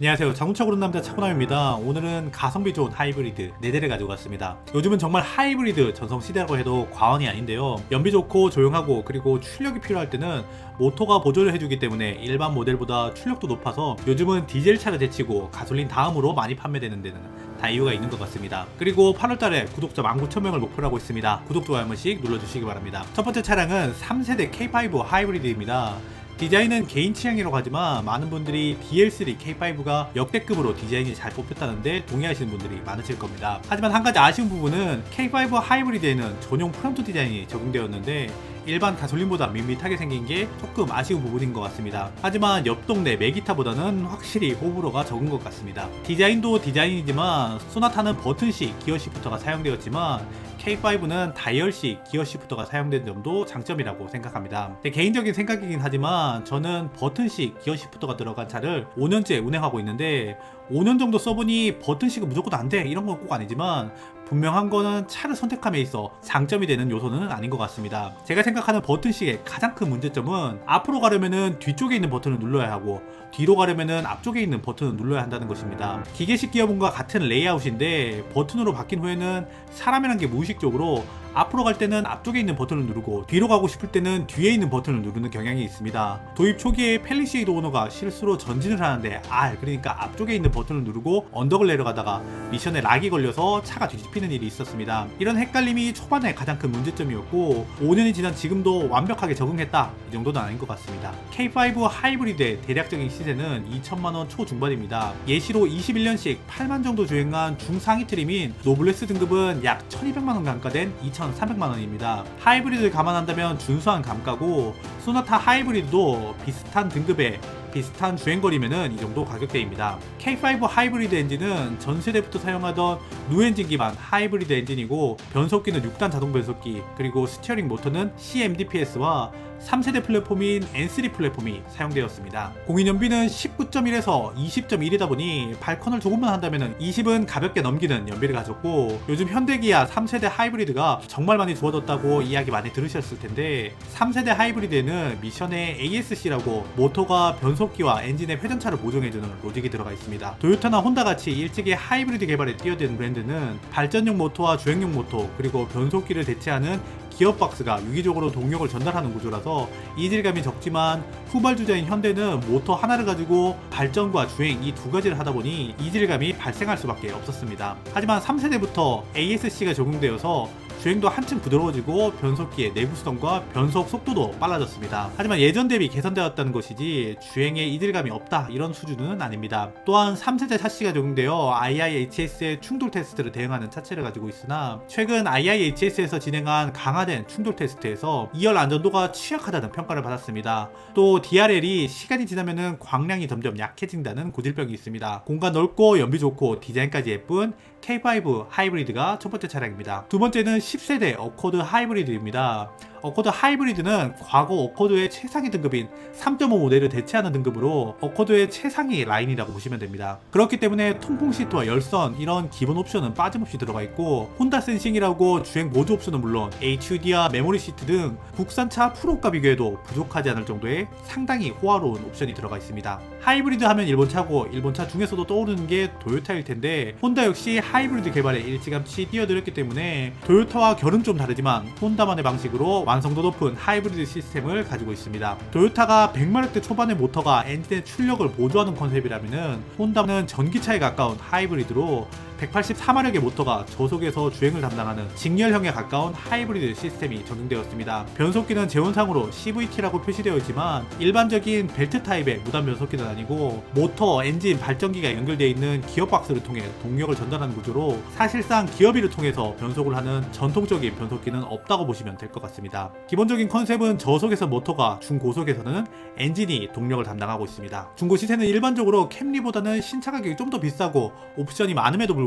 안녕하세요. 자동차 고른 남자 차고남입니다. 오늘은 가성비 좋은 하이브리드 4대를 가지고 왔습니다. 요즘은 정말 하이브리드 전성 시대라고 해도 과언이 아닌데요. 연비 좋고 조용하고 그리고 출력이 필요할 때는 모터가 보조를 해주기 때문에 일반 모델보다 출력도 높아서 요즘은 디젤 차를 제치고 가솔린 다음으로 많이 판매되는 데는 다 이유가 있는 것 같습니다. 그리고 8월달에 구독자 19,000명을 목표로 하고 있습니다. 구독, 좋아요 한 번씩 눌러주시기 바랍니다. 첫 번째 차량은 3세대 K5 하이브리드입니다. 디자인은 개인 취향이라고 하지만 많은 분들이 DL3 K5가 역대급으로 디자인이 잘 뽑혔다는데 동의하시는 분들이 많으실 겁니다. 하지만 한 가지 아쉬운 부분은 K5 하이브리드에는 전용 프론트 디자인이 적용되었는데 일반 가솔린보다 밋밋하게 생긴 게 조금 아쉬운 부분인 것 같습니다. 하지만 옆 동네 메기타보다는 확실히 호불호가 적은 것 같습니다. 디자인도 디자인이지만 소나타는 버튼식 기어 시프터가 사용되었지만 K5는 다이얼식 기어 시프터가 사용된 점도 장점이라고 생각합니다. 제 개인적인 생각이긴 하지만 저는 버튼식 기어 시프터가 들어간 차를 5년째 운행하고 있는데 5년 정도 써보니 버튼식은 무조건 안 돼 이런 건 꼭 아니지만 분명한 거는 차를 선택함에 있어 장점이 되는 요소는 아닌 것 같습니다. 제가 생각하는 버튼식의 가장 큰 문제점은 앞으로 가려면은 뒤쪽에 있는 버튼을 눌러야 하고 뒤로 가려면은 앞쪽에 있는 버튼을 눌러야 한다는 것입니다. 기계식 기어본과 같은 레이아웃인데 버튼으로 바뀐 후에는 사람이란 게 무의식적으로 앞으로 갈 때는 앞쪽에 있는 버튼을 누르고 뒤로 가고 싶을 때는 뒤에 있는 버튼을 누르는 경향이 있습니다. 도입 초기에 펠리시에이드 오너가 실수로 전진을 하는데 R 그러니까 앞쪽에 있는 버튼을 누르고 언덕을 내려가다가 미션에 락이 걸려서 차가 뒤집히는 일이 있었습니다. 이런 헷갈림이 초반에 가장 큰 문제점이었고 5년이 지난 지금도 완벽하게 적응했다 이 정도는 아닌 것 같습니다. K5 하이브리드의 대략적인 시세는 2천만원 초중반입니다. 예시로 21년씩 8만 정도 주행한 중상위 트림인 노블레스 등급은 약 1200만원 감가된 2,300만원입니다. 하이브리드를 감안한다면 준수한 감가고 소나타 하이브리드도 비슷한 등급의 비슷한 주행거리면은 이 정도 가격대입니다. K5 하이브리드 엔진은 전 세대부터 사용하던 누엔진 기반 하이브리드 엔진이고 변속기는 6단 자동 변속기 그리고 스티어링 모터는 CMDPS와 3세대 플랫폼인 N3 플랫폼이 사용되었습니다. 공인 연비는 19.1에서 20.1이다 보니 발컨을 조금만 한다면 20은 가볍게 넘기는 연비를 가졌고 요즘 현대기아 3세대 하이브리드가 정말 많이 좋아졌다고 이야기 많이 들으셨을 텐데 3세대 하이브리드에는 미션에 ASC라고 모터가 변속 기와 엔진의 회전차를 보정해주는 로직이 들어가 있습니다. 도요타나 혼다 같이 일찍이 하이브리드 개발에 뛰어든 브랜드는 발전용 모터와 주행용 모터 그리고 변속기를 대체하는 기어박스가 유기적으로 동력을 전달하는 구조라서 이질감이 적지만 후발주자인 현대는 모터 하나를 가지고 발전과 주행 이 두 가지를 하다 보니 이질감이 발생할 수밖에 없었습니다. 하지만 3세대부터 ASC가 적용되어서 주행도 한층 부드러워지고 변속기의 내부 수동과 변속 속도도 빨라졌습니다. 하지만 예전 대비 개선되었다는 것이지 주행에 이질감이 없다 이런 수준은 아닙니다. 또한 3세대 샤시가 적용되어 IIHS의 충돌 테스트를 대응하는 차체를 가지고 있으나 최근 IIHS에서 진행한 강화된 충돌 테스트에서 2열 안전도가 취약하다는 평가를 받았습니다. 또 DRL이 시간이 지나면은 광량이 점점 약해진다는 고질병이 있습니다. 공간 넓고 연비 좋고 디자인까지 예쁜 K5 하이브리드가 첫 번째 차량입니다. 두 번째는 10세대 어코드 하이브리드입니다. 어코드 하이브리드는 과거 어코드의 최상위 등급인 3.5 모델을 대체하는 등급으로 어코드의 최상위 라인이라고 보시면 됩니다. 그렇기 때문에 통풍 시트와 열선 이런 기본 옵션은 빠짐없이 들어가 있고 혼다 센싱이라고 주행 모드 옵션은 물론 HUD와 메모리 시트 등 국산차 프로과 비교해도 부족하지 않을 정도의 상당히 호화로운 옵션이 들어가 있습니다. 하이브리드 하면 일본차고 일본차 중에서도 떠오르는 게 도요타일 텐데 혼다 역시 하이브리드 개발에 일찌감치 뛰어들었기 때문에 도요타와 결은 좀 다르지만 혼다만의 방식으로 완성도 높은 하이브리드 시스템을 가지고 있습니다. 도요타가 100마력대 초반의 모터가 엔진의 출력을 보조하는 컨셉이라면은 혼다는 전기차에 가까운 하이브리드로 184마력의 모터가 저속에서 주행을 담당하는 직렬형에 가까운 하이브리드 시스템이 적용되었습니다. 변속기는 재원상으로 CVT라고 표시되어 있지만 일반적인 벨트 타입의 무단 변속기는 아니고 모터, 엔진, 발전기가 연결되어 있는 기어박스를 통해 동력을 전달하는 구조로 사실상 기어비를 통해서 변속을 하는 전통적인 변속기는 없다고 보시면 될 것 같습니다. 기본적인 컨셉은 저속에서 모터가 중고속에서는 엔진이 동력을 담당하고 있습니다. 중고 시세는 일반적으로 캠리보다는 신차 가격이 좀 더 비싸고 옵션이 많음에도 불구하고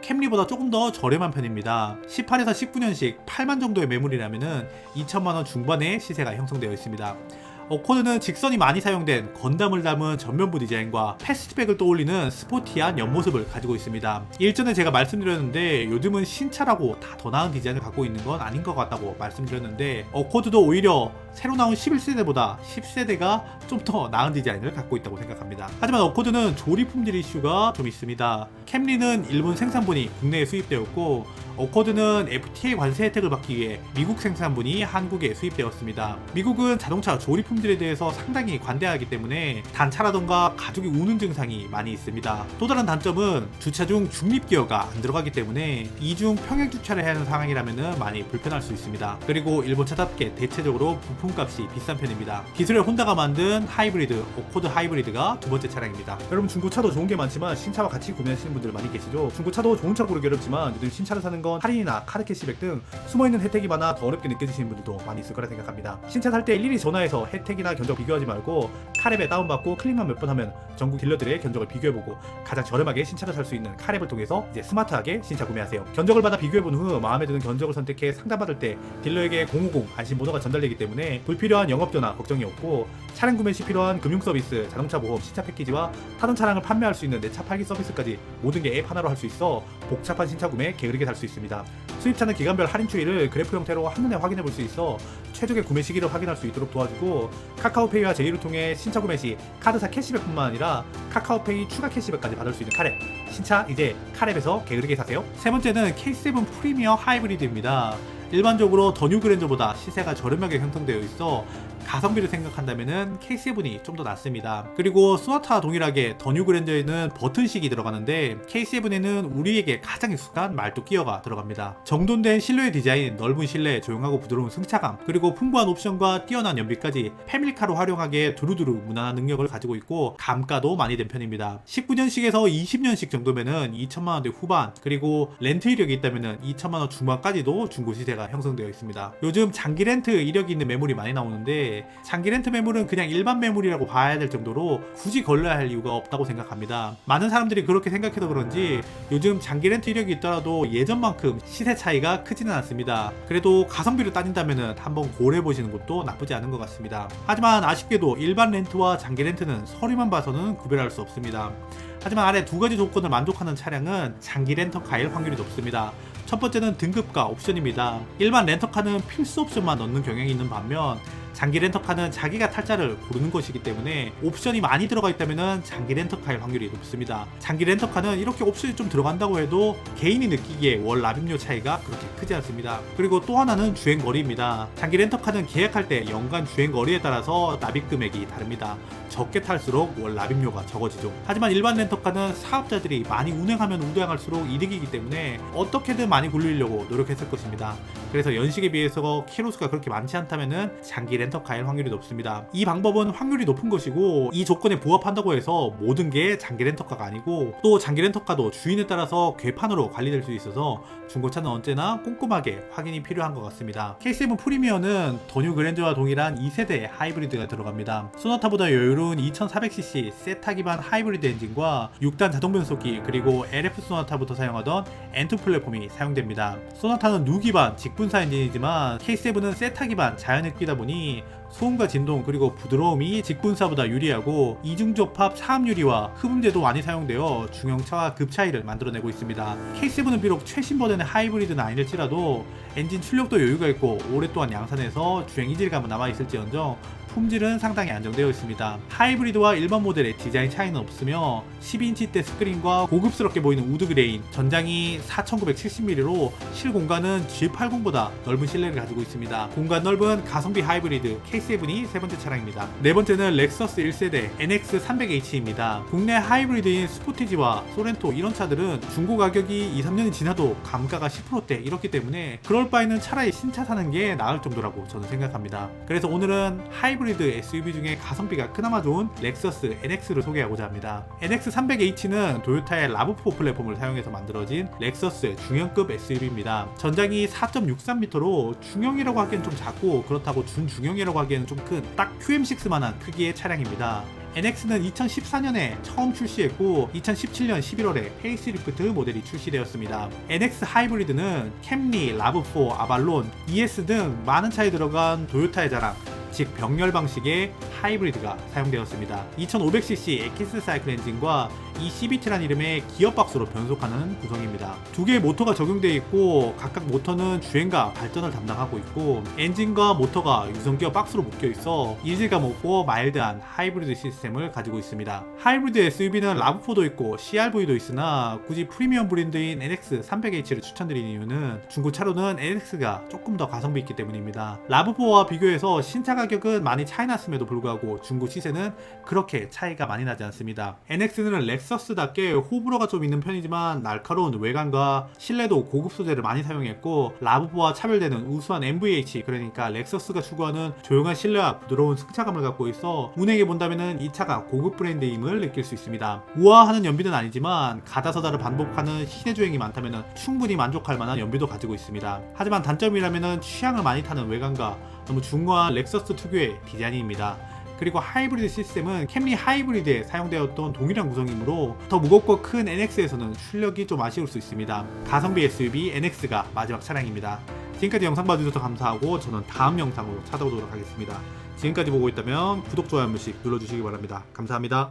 캠리보다 조금 더 저렴한 편입니다. 18에서 19년식 8만 정도의 매물이라면은 2천만 원 중반의 시세가 형성되어 있습니다. 어코드는 직선이 많이 사용된 건담을 담은 전면부 디자인과 패스트백을 떠올리는 스포티한 옆모습을 가지고 있습니다. 일전에 제가 말씀드렸는데 요즘은 신차라고 다 더 나은 디자인을 갖고 있는 건 아닌 것 같다고 말씀드렸는데 어코드도 오히려 새로 나온 11세대보다 10세대가 좀 더 나은 디자인을 갖고 있다고 생각합니다. 하지만 어코드는 조립 품질 이슈가 좀 있습니다. 캠리는 일본 생산분이 국내에 수입되었고 어코드는 FTA 관세 혜택을 받기 위해 미국 생산분이 한국에 수입되었습니다. 미국은 자동차 조립 품질에 대해서 상당히 관대하기 때문에 단차라던가 가죽이 우는 증상이 많이 있습니다. 또 다른 단점은 주차 중 중립 기어가 안 들어가기 때문에 이중 평행 주차를 해야 하는 상황이라면 많이 불편할 수 있습니다. 그리고 일본 차답게 대체적으로 부품값이 비싼 편입니다. 기술의 혼다가 만든 하이브리드, 어코드 하이브리드가 두 번째 차량입니다. 여러분 중고차도 좋은 게 많지만 신차와 같이 구매하시는 분들 많이 계시죠 중고차도 좋은 차로 고르기 어렵지만 요즘 신차를 사는 건 할인이나 카드 캐시백 등 숨어있는 혜택이 많아 더 어렵게 느껴지시는 분들도 많이 있을 거라 생각합니다 신차 살 때 일일이 전화해서 혜택이나 견적 비교하지 말고 카랩에 다운받고 클릭만 몇 번 하면 전국 딜러들의 견적을 비교해보고 가장 저렴하게 신차를 살 수 있는 카랩을 통해서 이제 스마트하게 신차 구매하세요 견적을 받아 비교해본 후 마음에 드는 견적을 선택해 상담받을 때 딜러에게 050 안심 번호가 전달되기 때문에 불필요한 영업 전화 걱정이 없고 차량 구매 시 필요한 금융 서비스, 자동차 보험, 신차 패키지와 타던 차량을 판매할 수 있는 내 차 팔기 서비스까지 모든 게 앱 하나로 할 수 있어 복잡한 신차 구매 게으르게 살 수 있습니다. 수입차는 기간별 할인 추이를 그래프 형태로 한눈에 확인해 볼 수 있어 최적의 구매 시기를 확인할 수 있도록 도와주고 카카오페이와 제이를 통해 신차 구매 시 카드사 캐시백뿐만 아니라 카카오페이 추가 캐시백까지 받을 수 있는 카랩 신차 이제 카랩에서 게으르게 사세요. 세 번째는 K7 프리미어 하이브리드입니다. 일반적으로 더뉴 그랜저보다 시세가 저렴하게 형성되어 있어 가성비를 생각한다면 K7이 좀 더 낫습니다. 그리고 소나타와 동일하게 더뉴 그랜저에는 버튼식이 들어가는데 K7에는 우리에게 가장 익숙한 말뚝 기어가 들어갑니다. 정돈된 실루엣 디자인, 넓은 실내, 조용하고 부드러운 승차감, 그리고 풍부한 옵션과 뛰어난 연비까지 패밀리카로 활용하기에 두루두루 무난한 능력을 가지고 있고 감가도 많이 된 편입니다. 19년식에서 20년식 정도면은 2천만 원대 후반, 그리고 렌트 이력이 있다면은 2천만 원 중반까지도 중고 시세가 형성되어 있습니다. 요즘 장기 렌트 이력이 있는 매물이 많이 나오는데 장기 렌트 매물은 그냥 일반 매물이라고 봐야 될 정도로 굳이 걸러야 할 이유가 없다고 생각합니다. 많은 사람들이 그렇게 생각해서 그런지 요즘 장기 렌트 이력이 있더라도 예전만큼 시세 차이가 크지는 않습니다. 그래도 가성비를 따진다면 한번 고려해 보시는 것도 나쁘지 않은 것 같습니다. 하지만 아쉽게도 일반 렌트와 장기 렌트는 서류만 봐서는 구별할 수 없습니다. 하지만 아래 두 가지 조건을 만족하는 차량은 장기 렌터카일 확률이 높습니다. 첫 번째는 등급과 옵션입니다. 일반 렌터카는 필수 옵션만 넣는 경향이 있는 반면 장기 렌터카는 자기가 탈자를 고르는 것이기 때문에 옵션이 많이 들어가 있다면 장기 렌터카일 확률이 높습니다. 장기 렌터카는 이렇게 옵션이 좀 들어간다고 해도 개인이 느끼기에 월 납입료 차이가 그렇게 크지 않습니다. 그리고 또 하나는 주행 거리입니다. 장기 렌터카는 계약할 때 연간 주행 거리에 따라서 납입 금액이 다릅니다. 적게 탈수록 월 납입료가 적어지죠. 하지만 일반 렌터카는 사업자들이 많이 운행하면 운행할수록 이득이기 때문에 어떻게든 많이 굴리려고 노력했을 것입니다. 그래서 연식에 비해서 키로수가 그렇게 많지 않다면 장기 렌터카일 확률이 높습니다. 이 방법은 확률이 높은 것이고 이 조건에 부합한다고 해서 모든 게 장기 렌터카가 아니고 또 장기 렌터카도 주인에 따라서 괴판으로 관리될 수 있어서 중고차는 언제나 꼼꼼하게 확인이 필요한 것 같습니다. K7 프리미어는 더뉴 그랜저와 동일한 2세대 하이브리드가 들어갑니다. 소나타보다 여유로운 2400cc 세타 기반 하이브리드 엔진과 6단 자동 변속기 그리고 LF 소나타부터 사용하던 N2 플랫폼이 사용됩니다. 소나타는 누 기반 직분사 엔진이지만 K7은 세타 기반 자연흡기다 보니 你。 소음과 진동 그리고 부드러움이 직분사보다 유리하고 이중접합 사압 유리와 흡음재도 많이 사용되어 중형차와 급 차이를 만들어내고 있습니다. K7은 비록 최신 버전의 하이브리드는 아닐지라도 엔진 출력도 여유가 있고 오랫동안 양산해서 주행 이질감은 남아있을지언정 품질은 상당히 안정되어 있습니다. 하이브리드와 일반 모델의 디자인 차이는 없으며 12인치대 스크린과 고급스럽게 보이는 우드 그레인, 전장이 4970mm로 실 공간은 G80보다 넓은 실내를 가지고 있습니다. 공간 넓은 가성비 하이브리드 K7이 세 번째 차량입니다. 네 번째는 렉서스 1세대 NX300H입니다. 국내 하이브리드인 스포티지와 소렌토 이런 차들은 중고 가격이 2, 3년이 지나도 감가가 10%대 이렇기 때문에 그럴 바에는 차라리 신차 사는 게 나을 정도라고 저는 생각합니다. 그래서 오늘은 하이브리드 SUV 중에 가성비가 그나마 좋은 렉서스 NX를 소개하고자 합니다. NX300H는 도요타의 라브4 플랫폼을 사용해서 만들어진 렉서스의 중형급 SUV입니다. 전장이 4.63m로 중형이라고 하기엔 좀 작고 그렇다고 준중형이라고 하기 에는 좀 큰 딱 QM6만한 크기의 차량입니다. NX는 2014년에 처음 출시했고 2017년 11월에 페이스리프트 모델이 출시되었습니다. NX 하이브리드는 캠리, 라브4, 아발론, ES 등 많은 차에 들어간 도요타의 자랑 즉 병렬 방식의 하이브리드가 사용되었습니다. 2500cc 엑기스 사이클 엔진과 이 CBT라는 이름의 기어박스로 변속하는 구성입니다. 두 개의 모터가 적용되어 있고 각각 모터는 주행과 발전을 담당하고 있고 엔진과 모터가 유성 기어 박스로 묶여 있어 이질감 없고 마일드한 하이브리드 시스템을 가지고 있습니다. 하이브리드 SUV는 라브4도 있고 CRV도 있으나 굳이 프리미엄 브랜드인 NX 300H를 추천드리는 이유는 중고 차로는 NX가 조금 더 가성비 있기 때문입니다. 라브4와 비교해서 신차 가격은 많이 차이 났음에도 불구하고 중고 시세는 그렇게 차이가 많이 나지 않습니다. NX는 렉 서스답게 호불호가 좀 있는 편이지만 날카로운 외관과 실내도 고급 소재를 많이 사용했고 라브4와 차별되는 우수한 MVH 그러니까 렉서스가 추구하는 조용한 실내와 부드러운 승차감을 갖고 있어 운행해 본다면 이 차가 고급 브랜드임을 느낄 수 있습니다. 우아하는 연비는 아니지만 가다서다를 반복하는 시내 주행이 많다면 충분히 만족할 만한 연비도 가지고 있습니다. 하지만 단점이라면 취향을 많이 타는 외관과 너무 중후한 렉서스 특유의 디자인입니다. 그리고 하이브리드 시스템은 캠리 하이브리드에 사용되었던 동일한 구성이므로 더 무겁고 큰 NX에서는 출력이 좀 아쉬울 수 있습니다. 가성비 SUV NX가 마지막 차량입니다. 지금까지 영상 봐주셔서 감사하고 저는 다음 영상으로 찾아오도록 하겠습니다. 지금까지 보고 있다면 구독, 좋아요 한 번씩 눌러주시기 바랍니다. 감사합니다.